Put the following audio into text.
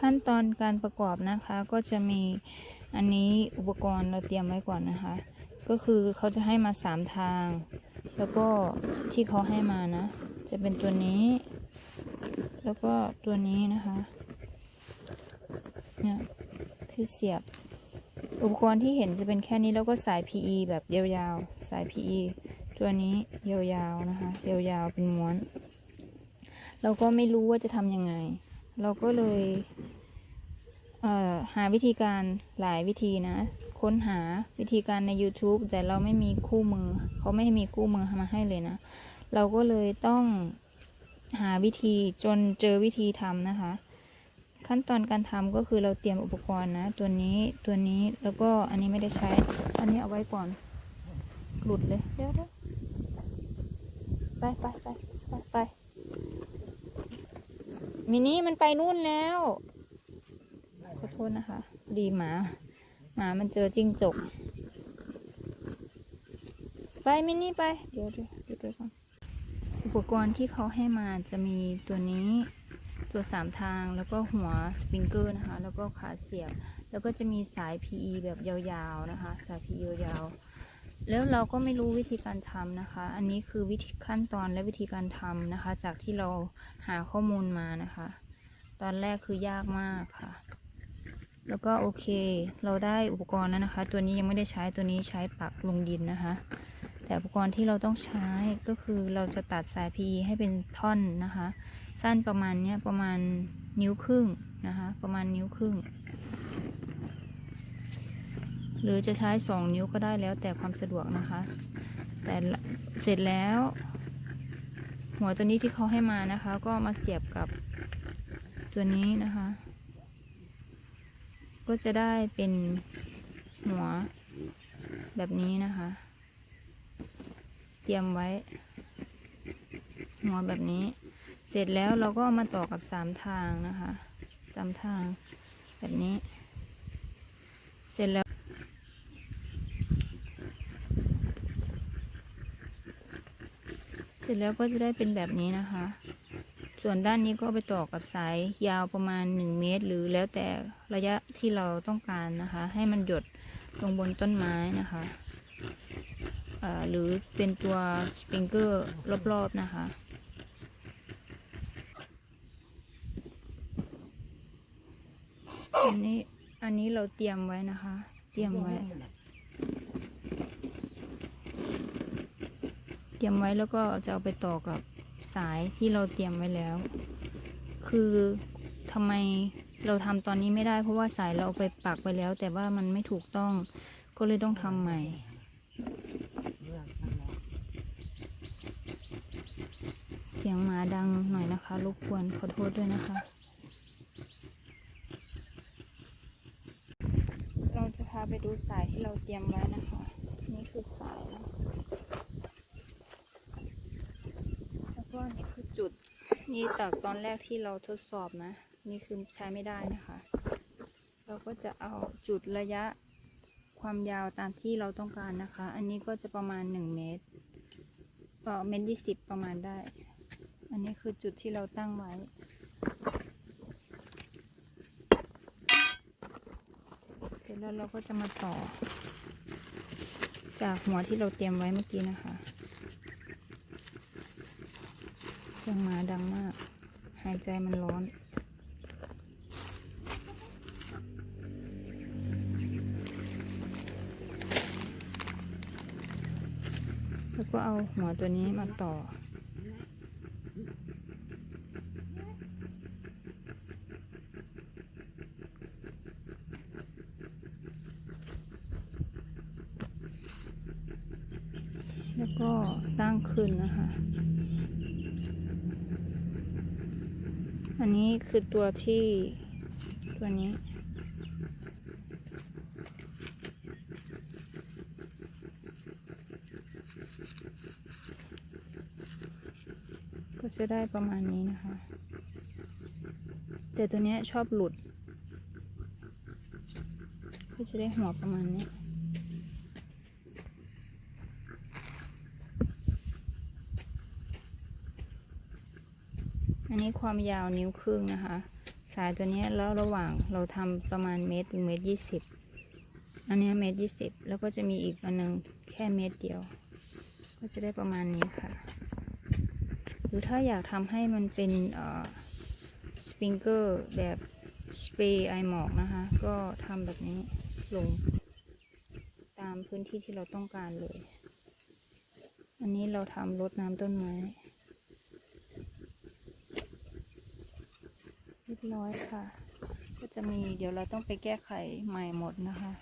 ขั้นตอนการประกอบนะคะ ก็จะมีอันนี้อุปกรณ์เราเตรียมไว้ก่อนนะคะ ก็คือเขาจะให้มาสามทาง แล้วก็ที่เขาให้มานะ จะเป็นตัวนี้ แล้วก็ตัวนี้นะคะเนี่ยที่เสียบอุปกรณ์ที่เห็นจะเป็นแค่นี้แล้วก็สาย PE แบบยาวๆ สาย PE ตัวนี้ยาวๆนะคะ ยาวๆ เป็นม้วน เราก็ไม่รู้ว่าจะทำยังไง เราก็เลยเหาวิธีการหลายวิธีนะ ค้นหาวิธีการใน YouTube แต่เราไม่มีคู่มือ เขาไม่ให้มีคู่มือมาให้เลยนะ เราก็เลยต้องหาวิธีจนเจอวิธีทำนะคะ ขั้นตอนการทำก็คือเราเตรียมอุปกรณ์นะ ตัวนี้ตัวนี้แล้วก็อันนี้ไม่ได้ใช้ อันนี้เอาไว้ก่อน หลุดเลย เดี๋ยวเดี๋ยวไปไปไปไปไป มินี่มันไปนู่นแล้ว ขอโทษนะคะ ดีหมา หมามันเจอจิ้งจก ไปมินี่ไปเดี๋ยวเดี๋ยวเดี๋ยวไปก่อน อุปกรณ์ที่เขาให้มาจะมีตัวนี้ ตัวสามทาง แล้วก็หัวสปริงเกอร์นะคะ แล้วก็ขาเสียบ แล้วก็จะมีสาย PE แบบยาวๆนะคะ สาย PE ยาวๆ แล้วเราก็ไม่รู้วิธีการทำนะคะ อันนี้คือวิธีขั้นตอนและวิธีการทำนะคะ จากที่เราหาข้อมูลมานะคะ ตอนแรกคือยากมากค่ะ แล้วก็โอเค เราได้อุปกรณ์แล้วนะคะ ตัวนี้ยังไม่ได้ใช้ตัวนี้ใช้ปักลงดินนะคะ แต่อุปกรณ์ที่เราต้องใช้ก็คือเราจะตัดสาย PE ให้เป็นท่อนนะคะ สั้นประมาณเนี้ยประมาณนิ้วครึ่งนะคะ ประมาณนิ้วครึ่ง หรือจะใช้สองนิ้วก็ได้แล้วแต่ความสะดวกนะคะ แต่เสร็จแล้ว หัวตัวนี้ที่เขาให้มานะคะ ก็มาเสียบกับตัวนี้นะคะ ก็จะได้เป็นหัวแบบนี้นะคะ เตรียมไว้ หัวแบบนี้ เสร็จแล้วเราก็ามาต่อกับสามทางนะคะสามทางแบบนี้ เสร็จแล้ว เส ร็จแล้วก็จะได้เป็นแบบนี้นะคะ ส่วนด้านนี้ก็ไปต่อกับสายยาวประมาณ 1 เมตร หรือแล้วแต่ระยะที่เราต้องการนะคะ ให้มันหยดลงบนต้นไม้นะคะหรือเป็นตัวสปริงเกอร์รอบๆนะคะอันนี้อันนี้เราเตรียมไว้นะคะ เตรียมไว้ เตรียมไว้แล้วก็จะเอาไปต่อกับสายที่เราเตรียมไว้แล้ว คือทำไมเราทำตอนนี้ไม่ได้ เพราะว่าสายเราเอาไปปักไปแล้ว แต่ว่ามันไม่ถูกต้องก็เลยต้องทำใหม่เสียงหมาดังหน่อยนะคะรบกวนขอโทษด้วยนะคะ เราจะพาไปดูสายที่เราเตรียมไว้นะคะ นี่คือสายนะแล้วก็นี่คือจุด นี่จากตอนแรกที่เราทดสอบนะ นี่คือใช้ไม่ได้นะคะ เราก็จะเอาจุดระยะความยาวตามที่เราต้องการนะคะ อันนี้ก็จะประมาณ 1 เมตรก็เมตรยี่สิบประมาณได้ อันนี้คือจุดที่เราตั้งไว้ เสร็จแล้วเราก็จะมาต่อ จากหัวที่เราเตรียมไว้เมื่อกี้นะคะเสียงหมาดังมาก หายใจมันร้อนแล้วก็เอาหัวตัวนี้มาต่อ แล้วก็ตั้งขึ้นนะคะ อันนี้คือตัวที่ตัวนี้ก็จะได้ประมาณนี้นะคะ แต่ตัวนี้ชอบหลุด ก็จะได้หัวประมาณนี้ อันนี้ความยาวนิ้วครึ่งนะคะ สายตัวนี้แล้วระหว่างเราทำประมาณเมตรถึงเมตรยี่สิบอันนี้เมตรยี่สิบแล้วก็จะมีอีกอันหนึงแค่เมตรเดียว ก็จะได้ประมาณนี้ค่ะ หรือถ้าอยากทำให้มันเป็นสปริงเกอร์แบบสเปรย์ไอหมอกนะคะ ก็ทำแบบนี้ลงตามพื้นที่ที่เราต้องการเลย อันนี้เราทำรดน้ำต้นไม้ รียบร้อยค่ะ ก็จะมีเดี๋ยวเราต้องไปแก้ไขใหม่หมดนะคะ